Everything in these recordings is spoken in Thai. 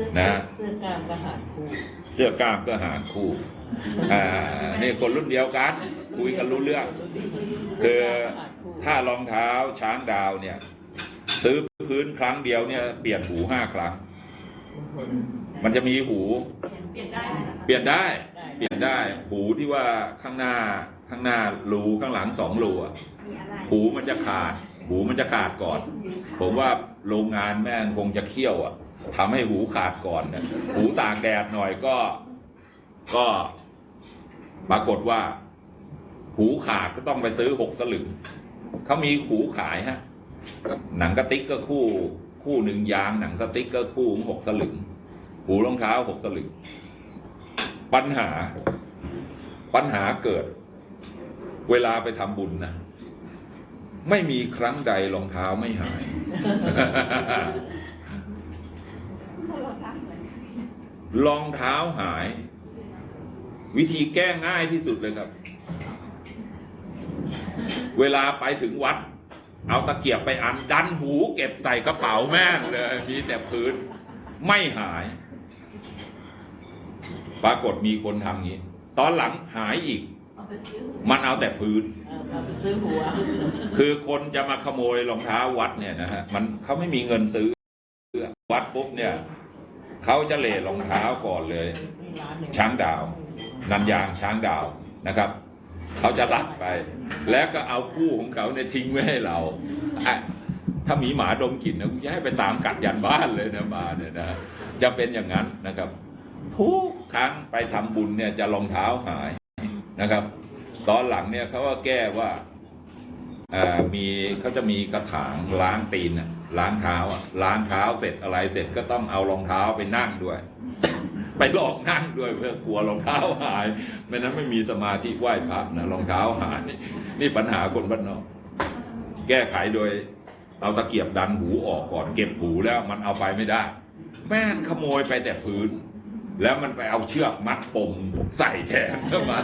สื้อนะเสื้อกล้ามก็หารคู่ เสื้อกล้ามก็หารคู่อ่านี่คนรุ่นเดียวกัน คุยกันรู้เรื่อง คือถ้ารองเท้าช้างดาวเนี่ย ซื้อพื้นครั้งเดียวเนี่ย เปลี่ยนหูห้าครั้ง มันจะมีหู เปลี่ยนได้ไหมคะเปลี่ยนได้ได้ เปลี่ยนได้ หูที่ว่าข้างหน้าข้างหน้ารูข้างหลังสองรูอะมีอะไรหูมันจะขาด หูมันจะขาดก่อน ผมว่าโรงงานแม่งคงจะเคี่ยวอะ ทำให้หูขาดก่อนนะหูตากแดดหน่อยก็ก็ปรากฏว่า หูขาดก็ต้องไปซื้อหกสลึงเขามีหูขายฮะ หนังกระติกก็คู่ คู่หนึ่งยาง หนังสติ๊กก็คู่หกสลึง หูรองเท้าหกสลึง ปัญหา ปัญหาเกิด เวลาไปทำบุญนะ ไม่มีครั้งใดรองเท้าไม่หาย รองเท้าหาย วิธีแก้ง่ายที่สุดเลยครับ เวลาไปถึงวัด เอาตะเกียบไปอันดันหูเก็บใส่กระเป๋าแม่งเลยมีแต่พื้นไม่หาย ปรากฏมีคนทำงี้ ตอนหลังหายอีกเอาไปซื้อมันเอาแต่พื้นเอาไปซื้อหัวคือคนจะมาขโมยรองเท้าวัดเนี่ยนะฮะมันเขาไม่มีเงินซื้อวัดปุ๊บเนี่ย เขาจะเลรองเท้าก่อนเลย ช้างดาว นันยางช้างดาวนะครับ เขาจะลักไป แล้วก็เอาคู่ของเขาเนี่ยทิ้งไว้ให้เราถ้ามีหมาดมกลิ่นนะกูจะให้ไปตามกัดยันบ้านเลยนะมาเนี่ยนะจะเป็นอย่างนั้นนะครับ ทุกครั้งไปทำบุญเนี่ยจะรองเท้าหายนะครับ ตอนหลังเนี่ยเขาก็แก้ว่ามีเขาจะมีกระถางล้างตีนนะ ล้างเท้าอะล้างเท้าเสร็จอะไรเสร็จก็ต้องเอารองเท้าไปนั่งด้วย ไปหลอกนั่งด้วยเพื่อกลัวรองเท้าหายไม่นั้นไม่มีสมาธิไหว้พระนะรองเท้าหาย นี่ปัญหาคนบ้านนอก แก้ไขโดยเอาตะเกียบดันหูออกก่อนเก็บหูแล้วมันเอาไปไม่ได้ แม่นขโมยไปแต่พื้น แล้วมันไปเอาเชือกมัดปมใส่แทนเข้ามา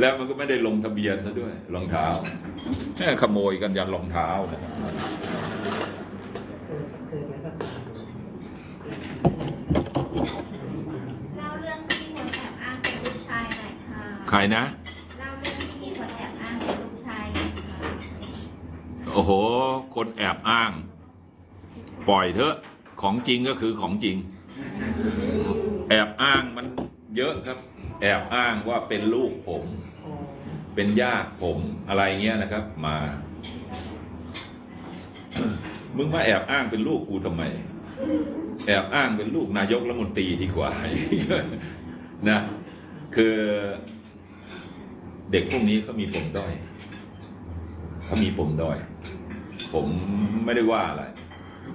แล้วมันก็ไม่ได้ลงทะเบียนซะด้วย รองเท้าแม่ขโมยกันยันรองเท้านะครับเคยไปก็ตามเล่าเรื่องที่มีคนแอบอ้างเป็นลูกชายหน่อยค่ะใครนะเล่าเรื่องที่มีคนแอบอ้างเป็นลูกชายหน่อยค่ะโอ้โห คนแอบอ้าง ปล่อยเถอะ ของจริงก็คือของจริง แอบอ้างมันเยอะครับ แอบอ้างว่าเป็นลูกผม เป็นญาติผมอะไรเงี้ยนะครับ มา มึงมาแอบอ้างเป็นลูกกูทำไม แอบอ้างเป็นลูกนายกรัฐมนตรีดีกว่านะคือเด็กพวกนี้เขามีปมด้อยเขามีปมด้อย ผมไม่ได้ว่าอะไร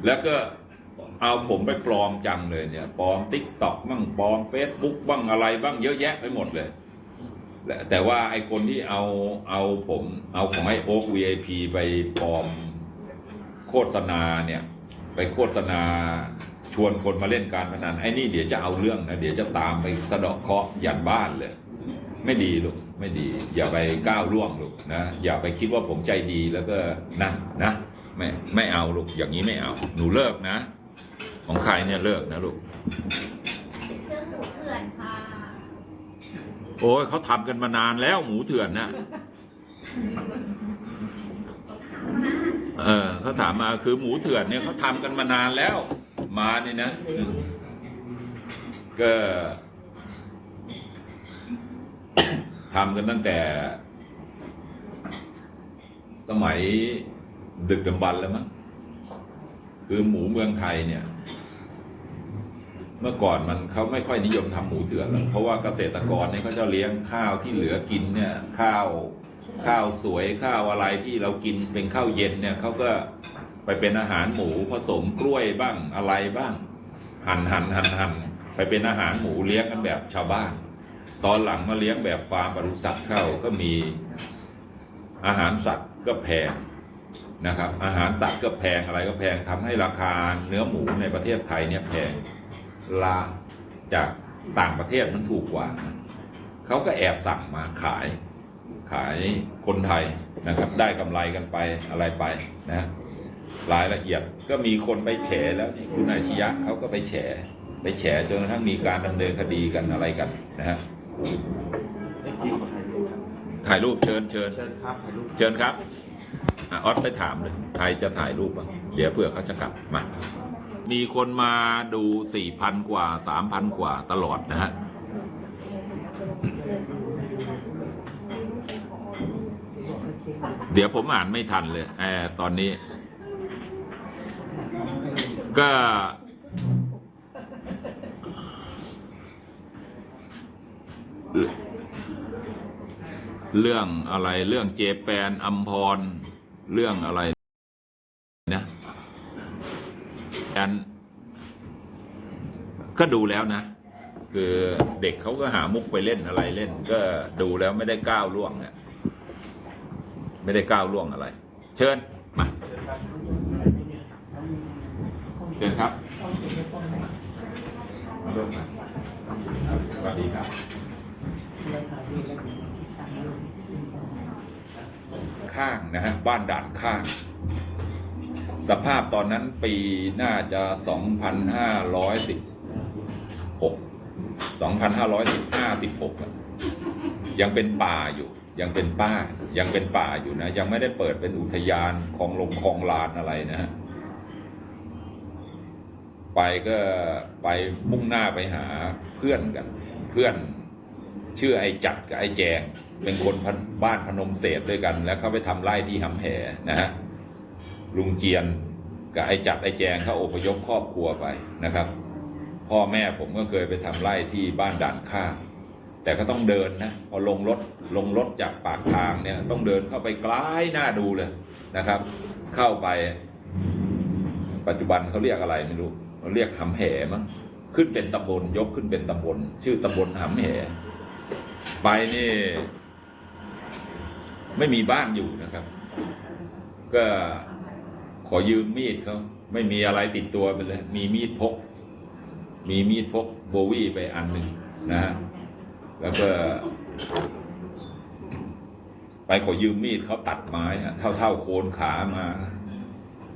แล้วก็ เอาผมไปปลอมจังเลยเนี่ยปลอมติ๊กต็อกบ้างปลอมเฟซบุ๊กบ้างอะไรบ้างเยอะแยะไปหมดเลยแต่ว่าไอคนที่เอาเอาผมเอาของไอโอ๊ก VIP ไปปลอมโฆษณาเนี่ย ไปโฆษณาชวนคนมาเล่นการพนันไอ้นี่เดี๋ยวจะเอาเรื่องนะเดี๋ยวจะตามไปสะเดอกเคราะห์ยันบ้านเลย ไม่ดีลูกไม่ดี อย่าไปก้าวล่วงลูกนะอย่าไปคิดว่าผมใจดีแล้วก็นั่นนะไม่ไม่เอาลูกอย่างนี้ไม่เอา หนูเลิกนะ ของใครเนี่ยเลิกนะลูกเรื่องหมูเถื่อนค่ะโอ้ยเขาทำกันมานานแล้วหมูเถื่อนนะเออเขาถามมาคือหมูเถื่อนเนี่ยเขาทำกันมานานแล้ว มาเนี่ยนะอืมก็ทำกันตั้งแต่ สมัยดึกดำบรรพ์แล้วมั้งคือหมูเมืองไทยเนี่ย เมื่อก่อนมันเขาไม่ค่อยนิยมทำหมูเถื่อนหรอกเพราะว่าเกษตรกรเนี่ยเขาจะเลี้ยงข้าวที่เหลือกินเนี่ยข้าวข้าวสวยข้าวอะไรที่เรากินเป็นข้าวเย็นเนี่ยเขาก็ไปเป็นอาหารหมูผสมกล้วยบ้างอะไรบ้าง หั่นหั่นหั่นหั่นไปเป็นอาหารหมูเลี้ยงกันแบบชาวบ้าน ตอนหลังมาเลี้ยงแบบฟาร์มปศุสัตว์เข้าก็มีอาหารสัตว์ก็แพงนะครับ อาหารสัตว์ก็แพงอะไรก็แพงทำให้ราคาเนื้อหมูในประเทศไทยเนี่ยแพง ลาจากต่างประเทศมันถูกกว่าเขาก็แอบสั่งมาขายขายคนไทยนะครับ ได้กำไรกันไปอะไรไปนะรายละเอียดก็มีคนไปแฉแล้วนี่คุณอาชียะเขาก็ไปแฉไปแฉจนกระทั่งมีการดำเนินคดีกันอะไรกันนะฮะเอฟซีขอถ่ายรูปครับถ่ายรูปเชิญเชิญเชิญครับถ่ายรูปเชิญครับอะออสไปถามเลยใครจะถ่ายรูปบ้างเดี๋ยวเผื่อเขาจะกลับมา มีคนมาดูสี่พันกว่าสามพันกว่าตลอดนะฮะเดี๋ยวผมอ่านไม่ทันเลยแอตอนนี้ ก็ เรื่องอะไรเรื่องเจแปนอัมพร เรื่องอะไรนะแอนก็ ดูแล้วนะ คือเด็กเขาก็หามุกไปเล่นอะไรเล่น ก็ดูแล้วไม่ได้ก้าวล่วงเนี่ยไม่ได้ก้าวล่วงอะไร เชิญมาเชิญครับมาร่มกันสวัสดีครับข้างนะฮะบ้านด่านข้าง สภาพตอนนั้นปีน่าจะ 2,516 2,515 16อะยังเป็นป่าอยู่ยังเป็นป้ายังเป็นป่าอยู่นะ ยังไม่ได้เปิดเป็นอุทยานของลงคลองลานอะไรนะฮะไปก็ไปมุ่งหน้าไปหาเพื่อนกัน เพื่อนชื่อไอ้จัดกับไอ้แจง เป็นคนพบ้านพนมเศษด้วยกัน แล้วเขาไปทำไร่ที่หำแหนะฮะลุงเจียนกับไอ้จัดไอ้แจงเขาอพยพครอบครัวไปนะครับ พ่อแม่ผมก็เคยไปทำไร่ที่บ้านด่านข้างแต่ก็ต้องเดินนะพอลงรถลงรถจากปากทางเนี่ยต้องเดินเข้าไปไกลหน้าดูเลยนะครับ เข้าไปปัจจุบันเขาเรียกอะไรไม่รู้เขาเรียกหำแหมั้งขึ้นเป็นตำบลยกขึ้นเป็นตำบล ชื่อตำบลหำแหไปนี่ ไม่มีบ้านอยู่นะครับ ก็ขอยืมมีดเขาไม่มีอะไรติดตัวไปเลย มีมีดพก มีมีดพกโบวี่ไปอันหนึ่งนะฮะแล้วก็ ไปขอยืมมีดเขาตัดไม้เท่าๆโคนขามา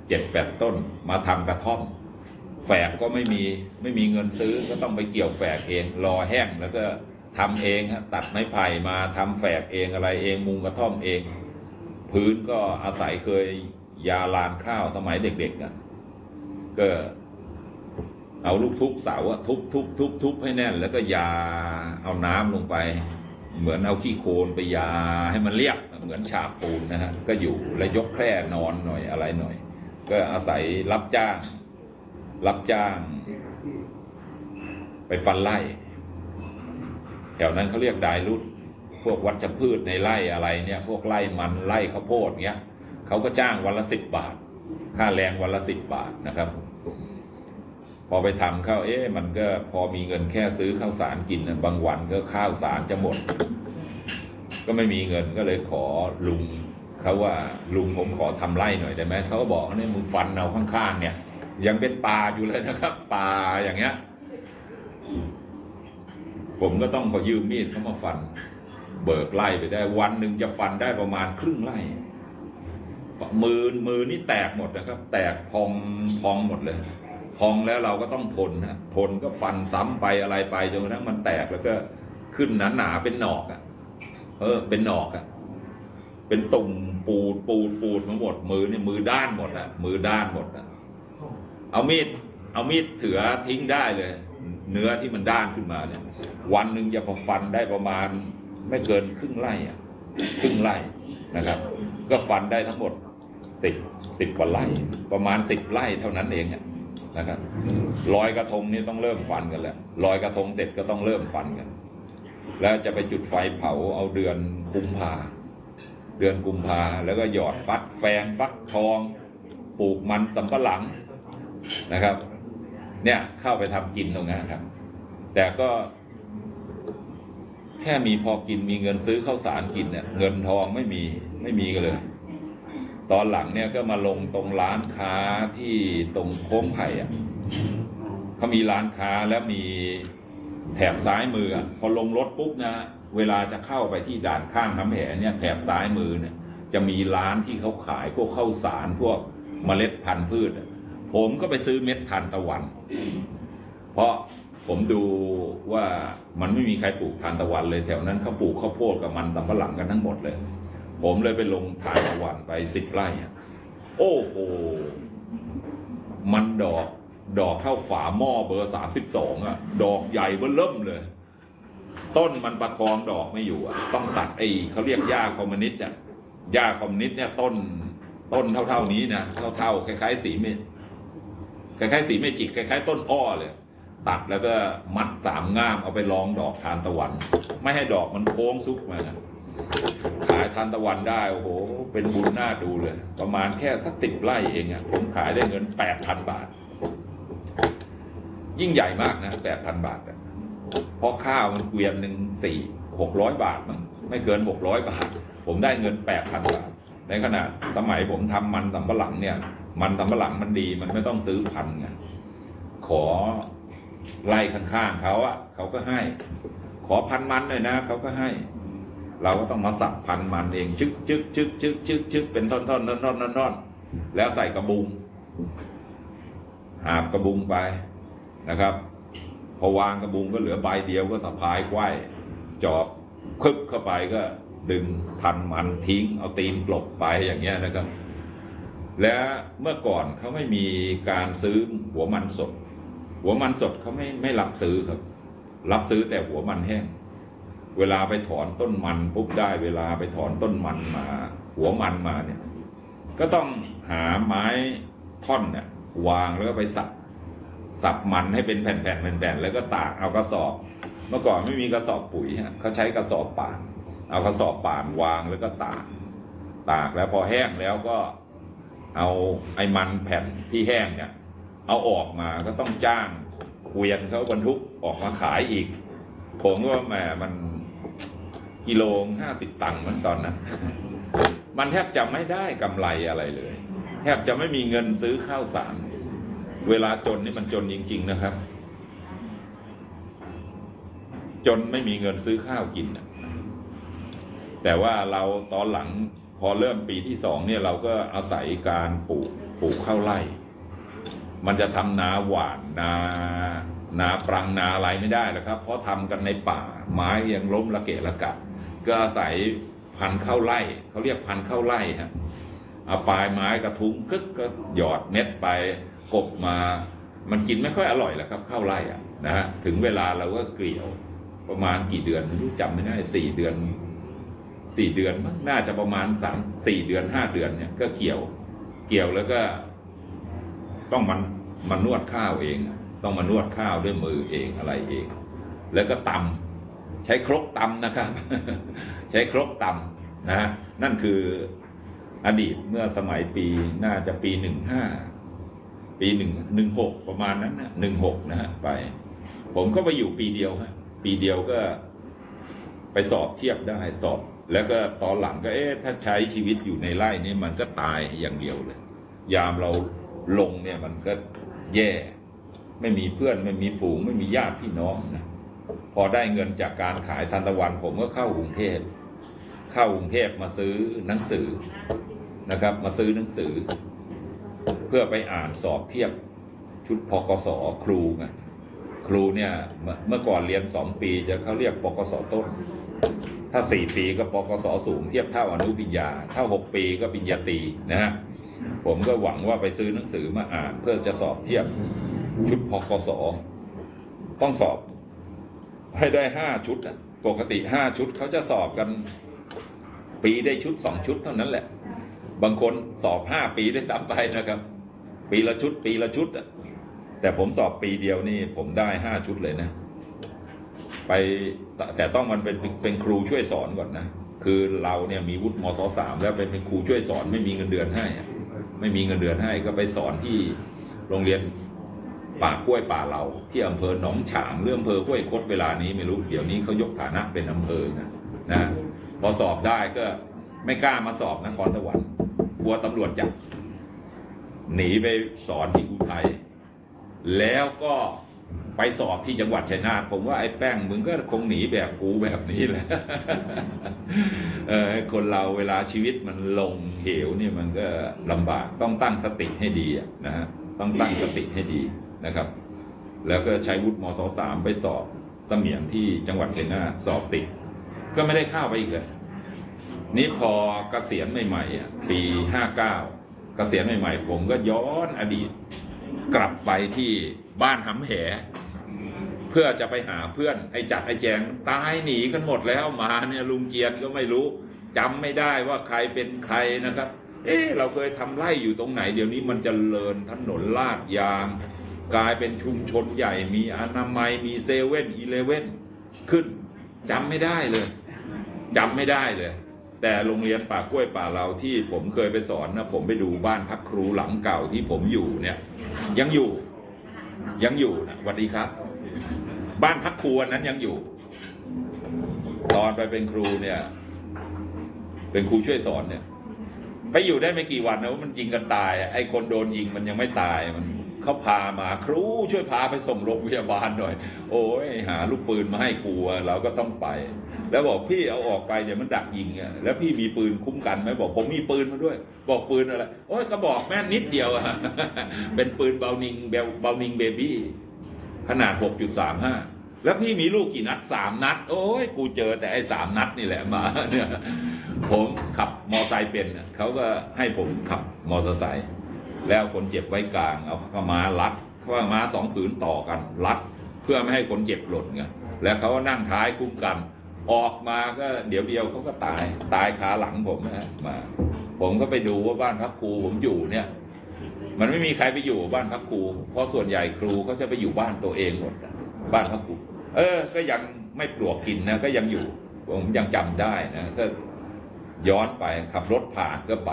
เจ็ดแปดต้น มาทำกระท่อม แฝกก็ไม่มีไม่มีเงินซื้อก็ต้องไปเกี่ยวแฝกเอง รอแห้งแล้วก็ทำเองตัดไม้ไผ่มาทำแฝกเองอะไรเองมุงกระท่อมเอง พื้นก็อาศัยเคยยาลานข้าวสมัยเด็กๆกันก็ เอาลูกทุบเสาอะทุบทุบทุบทุบให้แน่น แล้วก็ยาเอาน้ำลงไป เหมือนเอาขี้โคลนไปยาให้มันเรียบเหมือนฉาบปูนนะฮะก็อยู่แล้วยกแคร่นอนหน่อยอะไรหน่อย ก็อาศัยรับจ้าง รับจ้าง ไปฟันไล่แถวนั้นเขาเรียกดายรุดพวกวัชพืชในไร่อะไรเนี่ย พวกไร่มันไร่ข้าวโพดเงี้ยเขาก็จ้างวันละสิบบาท ค่าแรงวันละสิบบาทนะครับ พอไปทำข้าวเอ๊ะมันก็พอมีเงินแค่ซื้อข้าวสารกินนะบางวันก็ข้าวสารจะหมด ก็ไม่มีเงินก็เลยขอลุงเขาว่าลุงผมขอทำไร่หน่อยได้ไหมเขาก็บอกเนี่ยมึงฟันเอาข้างๆ เนี่ย ยังเป็นป่าอยู่เลยนะครับป่าอย่างเงี้ย ผมก็ต้องขอยืมมีดเขามาฟัน เบิกไล่ไปได้ วันหนึ่งจะฟันได้ประมาณครึ่งไร่มือมือนี่แตกหมดนะครับ แตกพองพองหมดเลย พองแล้วเราก็ต้องทนนะทนก็ฟันซ้ำไปอะไรไปจนกระทั่งมันแตกแล้วก็ขึ้นหนาหนาๆเป็นหนอกอะ่ะ เออ เป็นหนอกอะ่ะ เป็นตุ่มปูดปูดปูดมาหมดมือเนี่ยมือด้านหมดอะ่ะ มือด้านหมดอะ เอามีด เอามีดเถือทิ้งได้เลย เนื้อที่มันด้านขึ้นมาเนี่ย วันหนึ่งจะพอฟันได้ประมาณ ไม่เกินครึ่งไร่อะครึ่งไร่นะครับ ก็ฟันได้ทั้งหมดสิบสิบกว่าไร่ ประมาณสิบไร่เท่านั้นเองอะ นะครับลอยกระทงนี่ต้องเริ่มฟันกันแล้วลอยกระทงเสร็จก็ต้องเริ่มฟันกัน แล้วจะไปจุดไฟเผาเอาเดือนกุมภาเดือนกุมภาแล้วก็หยอดฟักแฟงฟักทอง ปลูกมันสำปะหลังนะครับ เนี่ยเข้าไปทำกินตรงนั้นครับ แต่ก็แค่มีพอกินมีเงินซื้อข้าวสารกินเนี่ยเงินทองไม่มีไม่มีกันเลย ตอนหลังเนี่ยก็มาลงตรงร้านค้าที่ตรงโค้งไผ่อะเขามีร้านค้าแล้วมีแถบซ้ายมืออะพอลงรถปุ๊บนะ เวลาจะเข้าไปที่ด่านข้างน้ำแหเนี่ยแถบซ้ายมือเนี่ย จะมีร้านที่เขาขายพวกข้าวสารพวกเมล็ดพันธุ์พืชอะผมก็ไปซื้อเม็ดทานตะวัน เพราะผมดูว่ามันไม่มีใครปลูกทานตะวันเลย แถวนั้นเขาปลูกข้าวโพดกับมันสำปะหลังกันทั้งหมดเลย ผมเลยไปลงทานตะวันไปสิบไร่ โอ้โห มันดอก ดอกเท่าฝาหม้อเบอร์สามสิบสองอะดอกใหญ่เบ้อเริ่มเลย ต้นมันประคองดอกไม่อยู่อะต้องตัดไอ้เขาเรียกหญ้าคอมมิวนิสต์อะหญ้าคอมมิวนิสต์เนี่ยต้น ต้นเท่าๆนี้นะ เท่าๆคล้ายๆสีเมจคล้ายๆสีเมจิกคล้ายๆต้นอ้อเลย ตัดแล้วก็มัดสามง่ามเอาไปรองดอกทานตะวัน ไม่ให้ดอกมันโค้งซุกมานะ ขายทานตะวันได้ โอ้โห เป็นบุญน่าดูเลย ประมาณแค่สักสิบไร่เองอะผมขายได้เงินแปดพันบาท ยิ่งใหญ่มากนะแปดพันบาทอะเพราะข้าวมันเกวียนหนึ่งสี่หกร้อยบาทมั้งไม่เกินหกร้อยบาท ผมได้เงินแปดพันบาท ในขณะสมัยผมทำมันสำปะหลังเนี่ย มันสำปะหลังมันดีมันไม่ต้องซื้อพันไงขอไล่ข้างๆเขาอะเขาก็ให้ ขอพันมันหน่อยนะเขาก็ให้ เราก็ต้องมาสับพันมันเองชึกชึกชึกชึกชึกชึกเป็นท่อนๆท่อนๆท่อนท่อนแล้วใส่กระบุง หาบกระบุงไปนะครับ พอวางกระบุงก็เหลือใบเดียวก็สะพายไขว้จอบคึบเข้าไปก็ดึงพันมันทิ้ง เอาตีนกลบไปอย่างเงี้ยนะครับ และเมื่อก่อนเขาไม่มีการซื้อหัวมันสด หัวมันสดเขาไม่ไม่รับซื้อครับ รับซื้อแต่หัวมันแห้ง เวลาไปถอนต้นมันปุ๊บได้เวลาไปถอนต้นมันมา หัวมันมาเนี่ย ก็ต้องหาไม้ท่อนเนี่ยวางแล้วก็ไปสับสับมันให้เป็นแผ่นๆแผ่นแล้วก็ตากเอากระสอบ เมื่อก่อนไม่มีกระสอบปุ๋ยฮะเขาใช้กระสอบป่าน เอากระสอบป่านวางแล้วก็ตาก ตากแล้วพอแห้งแล้วก็เอาไอ้มันแผ่นที่แห้งเนี่ย เอาออกมาก็ต้องจ้างเกวียนเขาบรรทุกออกมาขายอีก ผมก็ว่าแหมมัน กิโลห้าสิบตังค์มันตอนนั้น มันแทบจะไม่ได้กำไรอะไรเลย แทบจะไม่มีเงินซื้อข้าวสาร เวลาจนนี่มันจนจริง ๆ นะครับ จนไม่มีเงินซื้อข้าวกิน แต่ว่าเราตอนหลังพอเริ่มปีที่สองเนี่ยเราก็อาศัยการปลูกปลูกข้าวไร่ มันจะทำนาหวานนานาปรังนาอะไรไม่ได้แล้วครับ เพราะทำกันในป่าไม้ยังล้มระเกะระกะ ก็อาศัยพันธุ์ข้าวไร่เขาเรียกพันธุ์ข้าวไร่ฮะเอาปลายไม้กระทุ้งกึกก็หยอดเม็ดไปกบมา มันกินไม่ค่อยอร่อยแล้วครับข้าวไร่อะนะฮะถึงเวลาเราก็เกลี่ยวประมาณกี่เดือนรู้จำไม่ได้สี่เดือนสี่เดือนมั้งน่าจะประมาณสามสี่เดือนห้าเดือนเนี่ยก็เกี่ยว เกี่ยวแล้วก็ ต้องมันมานวดข้าวเอง ต้องมานวดข้าวด้วยมือเองอะไรเอง แล้วก็ตำ ใช้ครกตำนะครับ ใช้ครกตำนะนั่นคืออดีตเมื่อสมัยปีน่าจะปีหนึ่งห้าปีหนึ่งหนึ่งหกประมาณนั้นนะหนึ่งหกนะฮะไป ผมก็ไปอยู่ปีเดียวฮะปีเดียวก็ไปสอบเทียบได้สอบ แล้วก็ตอนหลังก็เอ๊ะถ้าใช้ชีวิตอยู่ในไร่นี่มันก็ตายอย่างเดียวเลย ยามเราลงเนี่ยมันก็แย่ ไม่มีเพื่อนไม่มีฝูงไม่มีญาติพี่น้องนะ พอได้เงินจากการขายทันตะวัน ผมก็เข้ากรุงเทพเข้ากรุงเทพมาซื้อหนังสือนะครับ มาซื้อหนังสือ เพื่อไปอ่านสอบเทียบชุดพกสครูไงครูเนี่ยเมื่อเมื่อก่อนเรียนสองปีจะเขาเรียกปกสต้น ถ้าสี่ปีก็ปกสสูงเทียบเท่าอนุปริญญา ถ้าหกปีก็ปริญญาตรีนะฮะผมก็หวังว่าไปซื้อหนังสือมาอ่าน เพื่อจะสอบเทียบชุดพกสต้องสอบ ให้ได้ห้าชุดอะปกติห้าชุดเขาจะสอบกัน ปีได้ชุดสองชุดเท่านั้นแหละ บางคนสอบห้าปีได้ซ้ำไปนะครับ ปีละชุด ปีละชุดอะแต่ผมสอบปีเดียวนี่ ผมได้ห้าชุดเลยนะ ไปแต่ต้องมันเป็นเป็นครูช่วยสอนก่อนนะคือเราเนี่ยมีวุฒิมศสามแล้วเป็นเป็นครูช่วยสอนไม่มีเงินเดือนให้ ไม่มีเงินเดือนให้ก็ไปสอนที่โรงเรียน ป่ากล้วยป่าเหลาที่อำเภอหนองฉางเรื่องอำเภอห้วยคดเวลานี้ไม่รู้เดี๋ยวนี้เขายกฐานะเป็นอำเภอนะนะพอสอบได้ก็ไม่กล้ามาสอบนครสวรรค์กลัวตำรวจจับหนีไปสอนที่อุทัยแล้วก็ไปสอบที่จังหวัดชัยนาทผมว่าไอ้แป้งมึงก็คงหนีแบบกูแบบนี้แหละเออคนเราเวลาชีวิตมันลงเหวเนี่ยมันก็ลำบากต้องตั้งสติให้ดีนะฮะต้องตั้งสติให้ดี นะครับ แล้วก็ใช้วุฒิมศสามไปสอบเสมียนที่จังหวัดชัยนาทสอบติด ก็ไม่ได้เข้าไปอีกเลย นี่พอเกษียณใหม่ๆอะปีห้าเก้าเกษียณใหม่ๆ ผมก็ย้อนอดีต กลับไปที่บ้านหำแห เพื่อจะไปหาเพื่อนไอ้จัดไอ้แจงตายหนีกันหมดแล้วมาเนี่ยลุงเจียนก็ไม่รู้จำไม่ได้ว่าใครเป็นใครนะครับ เอ๊เราเคยทำไร่อยู่ตรงไหน เดี๋ยวนี้มันจเจริญถนนลาดยาง กลายเป็นชุมชนใหญ่มีอนามัยมีเซเว่นอีเลเว่นขึ้นจำไม่ได้เลยจำไม่ได้เลย แต่โรงเรียนป่ากล้วยป่าเราที่ผมเคยไปสอนนะผมไปดูบ้านพักครูหลังเก่าที่ผมอยู่เนี่ย ยังอยู่ยังอยู่นะสวัสดีครับ บ้านพักครูนั้นยังอยู่ ตอนไปเป็นครูเนี่ย เป็นครูช่วยสอนเนี่ย ไปอยู่ได้ไม่กี่วันนะว่ามันยิงกันตายไอ้คนโดนยิงมันยังไม่ตายมัน เขาพามาครูช่วยพาไปส่งโรงพยาบาลหน่อย โอ้ยหาลูกปืนมาให้กูอะเราก็ต้องไป แล้วบอกพี่เอาออกไปเดี๋ยวมันดักยิงอะแล้วพี่มีปืนคุ้มกันไหมบอกผมมีปืนมาด้วย บอกปืนอะไรโอ้ยก็บอกแม่นิดเดียวอะเป็นปืนเบลนิงเบลเบลนิงเบบี้ขนาด 6.35 แล้วพี่มีลูกกี่นัดสามนัด โอ้ยกูเจอแต่ไอ้สามนัดนี่แหละมาเนี่ยผมขับมอไซค์เป็นเขาก็ให้ผมขับมอเตอร์ไซค์ แล้วคนเจ็บไว้กลางเอาผ้ามารัดผ้ามาสองผืนต่อกันรัดเพื่อไม่ให้คนเจ็บหล่นไงแล้วเขาก็นั่งท้ายคุ้มกัน ออกมาก็เดี๋ยวเดียวเขาก็ตายตายขาหลังผมนะมา ผมก็ไปดูว่าบ้านพักครูผมอยู่เนี่ย มันไม่มีใครไปอยู่บ้านพักครูเพราะส่วนใหญ่ครูเขาจะไปอยู่บ้านตัวเองหมดอะบ้านพักครูเออ ก็ยังไม่ปลวกกินนะก็ยังอยู่ ผมยังจำได้นะก็ย้อนไปขับรถผ่านก็ไป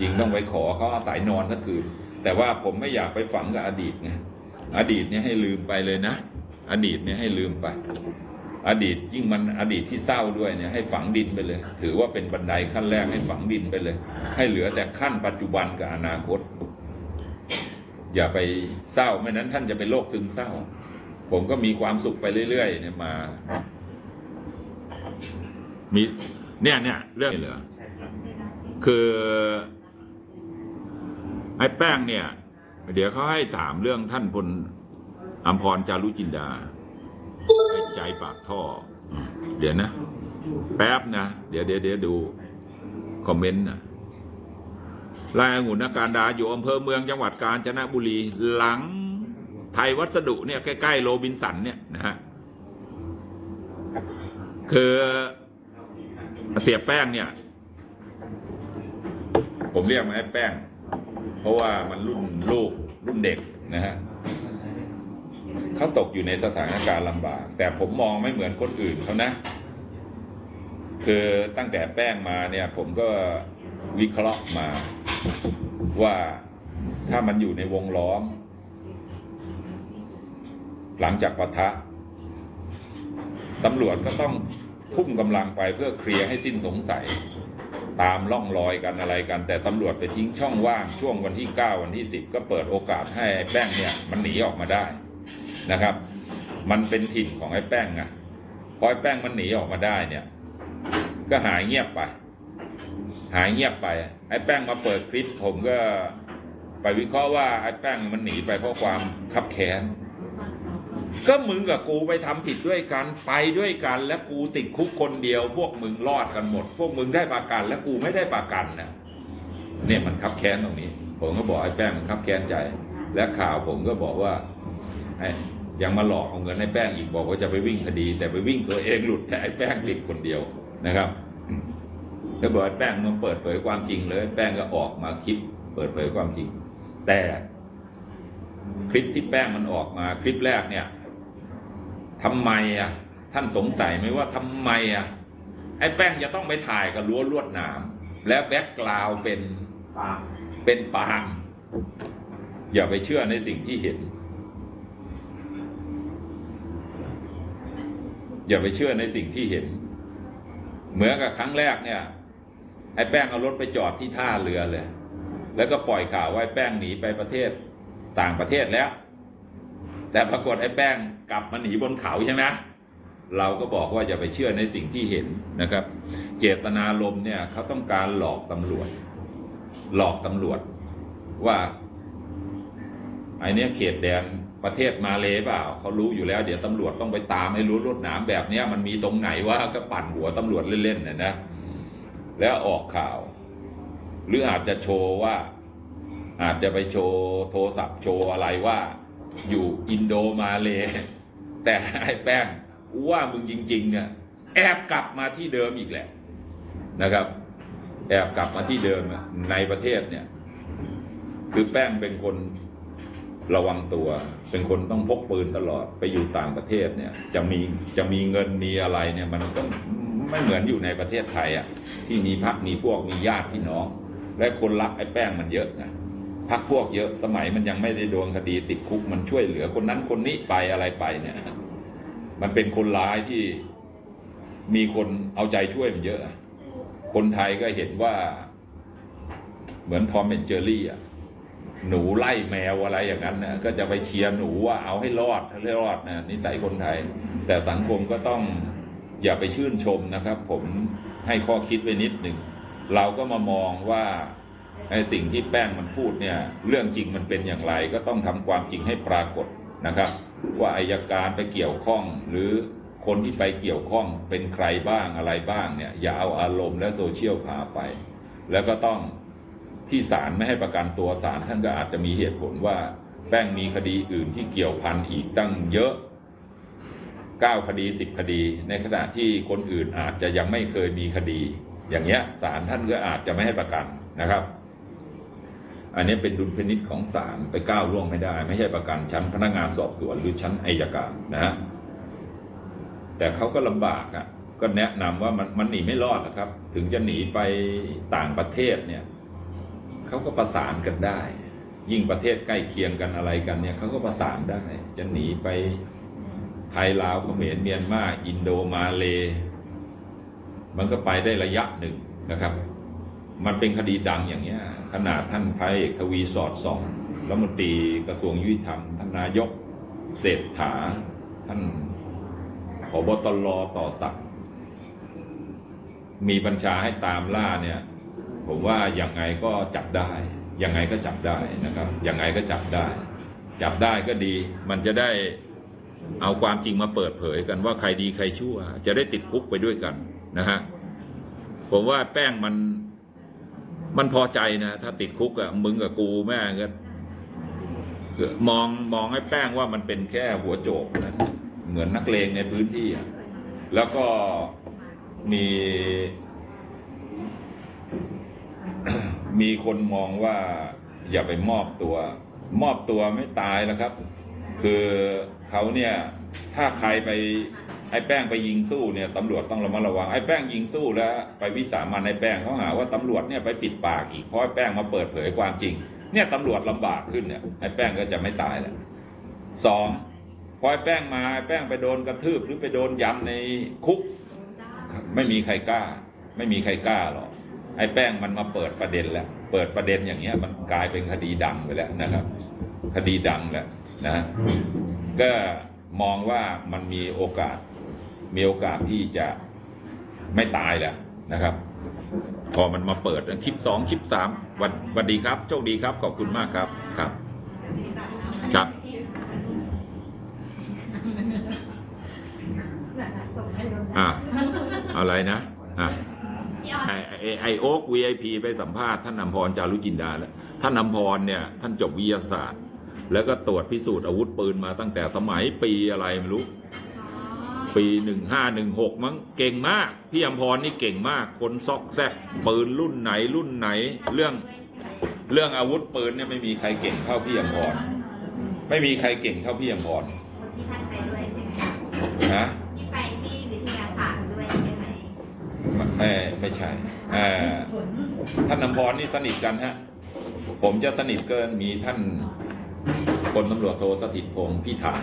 จริงต้องไปขอเขาอาศัยนอนทั้งคืนแต่ว่าผมไม่อยากไปฝังกับอดีตไงอดีตเนี่ยให้ลืมไปเลยนะ อดีตเนี่ยให้ลืมไป อดีตยิ่งมันอดีตที่เศร้าด้วยเนี่ยให้ฝังดินไปเลย ถือว่าเป็นบันไดขั้นแรกให้ฝังดินไปเลย ให้เหลือแต่ขั้นปัจจุบันกับอนาคต อย่าไปเศร้าไม่นั้นท่านจะเป็นโรคซึมเศร้า ผมก็มีความสุขไปเรื่อยๆเนี่ยมา มีเนี่ยเนี่ยเรื่องเหรอคือ ไอ้แป้งเนี่ย เดี๋ยวเขาให้ถามเรื่องท่านพลอัมพรจารุจินดาไอ้ใจปากท่อ เดี๋ยวนะ แป๊บนะ เดี๋ยวเดี๋ยวเดี๋ยวดู คอมเมนต์นะลายองุ่นอาการดาอยู่อำเภอเมืองจังหวัดกาญจนบุรี หลังไทยวัสดุเนี่ยใกล้ๆโรบินสันเนี่ยนะฮะคือเสียแป้งเนี่ย ผมเรียกมันไอ้แป้ง เพราะว่ามันรุ่นลูกรุ่นเด็กนะฮะเขาตกอยู่ในสถานการณ์ลำบาก แต่ผมมองไม่เหมือนคนอื่นเขานะ คือตั้งแต่แป้งมาเนี่ย ผมก็วิเคราะห์มา ว่าถ้ามันอยู่ในวงล้อม หลังจากปะทะตำรวจก็ต้องทุ่มกำลังไปเพื่อเคลียร์ให้สิ้นสงสัย ตามล่องรอยกันอะไรกัน แต่ตำรวจไปทิ้งช่องว่างช่วงวันที่ 9 วันที่ 10 ก็เปิดโอกาสให้ไอ้แป้งเนี่ยมันหนีออกมาได้นะครับ มันเป็นถิ่นของไอ้แป้งไงพอไอ้แป้งมันหนีออกมาได้เนี่ย ก็หายเงียบไป หายเงียบไป ไอ้แป้งมาเปิดคลิปผมก็ไปวิเคราะห์ว่าไอ้แป้งมันหนีไปเพราะความคับแค้น ก็มึงกับกูไปทำผิดด้วยกันไปด้วยกัน และกูติดคุกคนเดียว พวกมึงรอดกันหมด พวกมึงได้ประกัน และกูไม่ได้ประกันนะเนี่ยมันคับแค้นตรงนี้ ผมก็บอกไอ้แป้งมันคับแค้นใจ และข่าวผมก็บอกว่าไอ้ยังมาหลอกเอาเงินให้แป้งอีกบอกว่าจะไปวิ่งคดี แต่ไปวิ่งตัวเองหลุดแต่ไอ้แป้งติดคนเดียวนะครับแล้วบอกไอ้แป้งมันเปิดเผยความจริงเลย แป้งก็ออกมาคลิป เปิดเผยความจริง แต่คลิปที่แป้งมันออกมาคลิปแรกเนี่ย ทำไมอะท่านสงสัยไหมว่าทำไมอะไอ้แป้งจะต้องไปถ่ายกับรั้วลวดหนาม และแบ็กกราวด์เป็นปากเป็นปาล์มอย่าไปเชื่อในสิ่งที่เห็น อย่าไปเชื่อในสิ่งที่เห็น เหมือนกับครั้งแรกเนี่ย ไอ้แป้งเอารถไปจอดที่ท่าเรือเลย แล้วก็ปล่อยข่าวว่าไอ้แป้งหนีไปประเทศต่างประเทศแล้ว แต่ปรากฏไอ้แป้ง กลับมาหนีบนเขาใช่ไหมเราก็บอกว่าอย่าไปเชื่อในสิ่งที่เห็นนะครับ เจตนารมณ์เนี่ยเขาต้องการหลอกตำรวจ หลอกตำรวจว่าไอเนี้ยเขตแดนประเทศมาเลเปล่าเขารู้อยู่แล้ว เดี๋ยวตำรวจต้องไปตามให้รู้รถหนามแบบเนี้ยมันมีตรงไหนว่าก็ปั่นหัวตำรวจเล่นๆนะนะแล้วออกข่าว หรืออาจจะโชว์ว่า อาจจะไปโชว์โทรศัพท์โชว์อะไรว่า อยู่อินโดมาเล แต่ไอ้แป้งว่ามึงจริง ๆ เนี่ย แอบกลับมาที่เดิมอีกแหละนะครับ แอบกลับมาที่เดิมในประเทศเนี่ย คือแป้งเป็นคนระวังตัว เป็นคนต้องพกปืนตลอดไปอยู่ต่างประเทศเนี่ย จะมีจะมีเงินมีอะไรเนี่ย มันก็ไม่เหมือนอยู่ในประเทศไทยอะที่มีพักมีพวกมีญาติพี่น้อง และคนรักไอ้แป้งมันเยอะนะ พักพวกเยอะสมัยมันยังไม่ได้โดนคดีติดคุกมันช่วยเหลือคนนั้นคนนี้ไปอะไรไปเนี่ย มันเป็นคนร้ายที่มีคนเอาใจช่วยมันเยอะ คนไทยก็เห็นว่าเหมือนทอมเป็นเจอรี่อะหนูไล่แมวอะไรอย่างนั้นนะก็จะไปเชียร์หนูว่าเอาให้รอดให้รอดนะนิสัยคนไทย แต่สังคมก็ต้องอย่าไปชื่นชมนะครับ ผมให้ข้อคิดไว้นิดหนึ่ง เราก็มามองว่า ไอ้สิ่งที่แป้งมันพูดเนี่ยเรื่องจริงมันเป็นอย่างไรก็ต้องทำความจริงให้ปรากฏนะครับ ว่าอายการไปเกี่ยวข้อง หรือคนที่ไปเกี่ยวข้องเป็นใครบ้างอะไรบ้างเนี่ยอย่าเอาอารมณ์และโซเชียลพาไป แล้วก็ต้องที่ศาลไม่ให้ประกันตัวศาลท่านก็อาจจะมีเหตุผลว่าแป้งมีคดีอื่นที่เกี่ยวพันอีกตั้งเยอะเก้าคดีสิบคดี ในขณะที่คนอื่นอาจจะยังไม่เคยมีคดี อย่างเงี้ยศาลท่านก็อาจจะไม่ให้ประกันนะครับ อันนี้เป็นดุลพินิจของศาลไปก้าวล่วงไม่ได้ ไม่ใช่ประกันชั้นพนักงานสอบสวนหรือชั้นอายการนะฮะแต่เขาก็ลำบากอะก็แนะนำว่ามันมันหนีไม่รอดนะครับ ถึงจะหนีไปต่างประเทศเนี่ยเขาก็ประสานกันได้ ยิ่งประเทศใกล้เคียงกันอะไรกันเนี่ยเขาก็ประสานได้ จะหนีไปไทยลาวเขมรเมียนมาอินโดมาเล มันก็ไปได้ระยะหนึ่งนะครับ มันเป็นคดีดังอย่างเงี้ยขนาดท่านพระเอกทวีสอดส่องรัฐมนตรีกระทรวงยุติธรรมท่านนายกเศรษฐา ท่านผบตรต่อสักมีบัญชาให้ตามล่าเนี่ย ผมว่าอย่างไงก็จับได้ยังไงก็จับได้นะครับยังไงก็จับได้ จับได้ก็ดี มันจะได้เอาความจริงมาเปิดเผยกันว่าใครดีใครชั่ว จะได้ติดคุกไปด้วยกันนะฮะผมว่าแป้งมัน มันพอใจนะถ้าติดคุกอะมึงกับกูแม่ก็มองมองให้แป้งว่ามันเป็นแค่หัวโจกนะเหมือนนักเลงในพื้นที่อะแล้วก็มีมีคนมองว่าอย่าไปมอบตัว มอบตัวไม่ตายแล้วครับ คือเขาเนี่ย ถ้าใครไปไอ้แป้งไปยิงสู้เนี่ยตำรวจต้องระมัดระวังไอ้แป้งยิงสู้แล้วไปวิสามันไอ้แป้งเขาหาว่าตำรวจเนี่ยไปปิดปากอีกเพราะไอ้แป้งมาเปิดเผยความจริง เนี่ยตำรวจลำบากขึ้นเนี่ยไอ้แป้งก็จะไม่ตายแล้วสองพอไอ้แป้งมาไอ้แป้งไปโดนกระทืบหรือไปโดนยำในคุก ไม่มีใครกล้า ไม่มีใครกล้าหรอกไอ้แป้งมันมาเปิดประเด็นแล้ว เปิดประเด็นอย่างเงี้ยมันกลายเป็นคดีดังไปแล้วนะครับ คดีดังแล้วนะก็ มองว่ามันมีโอกาส มีโอกาสที่จะไม่ตายแล้วนะครับ พอมันมาเปิดคลิปสองคลิปสามวันวันดีครับ โชคดีครับขอบคุณมากครับครับ ครับอ่าอะไรนะอ่าพี่ออไอไอไอโอ๊ก VIP ไปสัมภาษณ์ท่านนำพรจารุจินดาแล้วท่านนำพรเนี่ย ท่านจบวิทยาศาสตร์ แล้วก็ตรวจพิสูจน์อาวุธปืนมาตั้งแต่สมัยปีอะไรไม่รู้ ปีหนึ่งห้าหนึ่งหกมั้งเก่งมาก พี่อมพรนี่เก่งมาก คนซอกแซกปืนรุ่นไหนรุ่นไหน เรื่องเรื่องอาวุธปืนเนี่ยไม่มีใครเก่งเท่าพี่อมพรไม่มีใครเก่งเท่าพี่อมพรที่ท่านไปด้วยใช่ไหมนะที่ไปที่วิทยาศาสตร์ด้วยใช่ไหมไม่ไม่ใช่อ่าท่านนำพรนี่สนิทกันฮะผมจะสนิทเกินมีท่าน พลตำรวจโทสถิตพงศ์พี่ถาน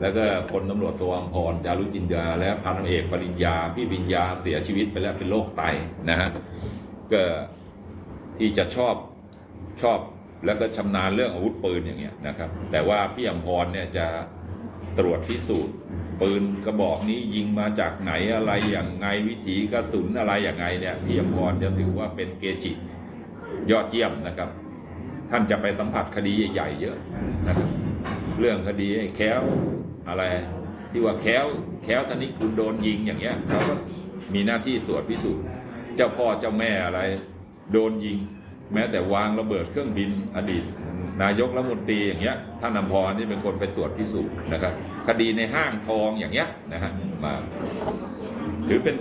แล้วก็พลตำรวจโทอัมพรจารุจินดาและพันตำเอกปริญญา พี่ปริญญาเสียชีวิตไปแล้วเป็นโรคไตนะฮะก็ที่จะชอบชอบแล้วก็ชำนาญเรื่องอาวุธปืนอย่างเงี้ยนะครับ แต่ว่าพี่อัมพรเนี่ยจะตรวจพิสูจน์ปืนกระบอกนี้ยิงมาจากไหนอะไรอย่างไงวิถีกระสุนอะไรอย่างไงเนี่ยพี่อมพรจะถือว่าเป็นเกจิยอดเยี่ยมนะครับ ท่านจะไปสัมผัสคดีใหญ่ๆเยอะนะครับเรื่องคดีไอ้แค้วอะไร ที่ว่าแค้วแค้วธนิคุณโดนยิงอย่างเงี้ยเขาก็มีหน้าที่ตรวจพิสูจน์ เจ้าพ่อเจ้าแม่อะไร โดนยิง แม้แต่วางระเบิดเครื่องบินอดีต นายกรัฐมนตรีอย่างเงี้ยท่านอภรนี่เป็นคนไปตรวจพิสูจน์นะครับ คดีในห้างทองอย่างเงี้ยนะฮะมาถือเป็น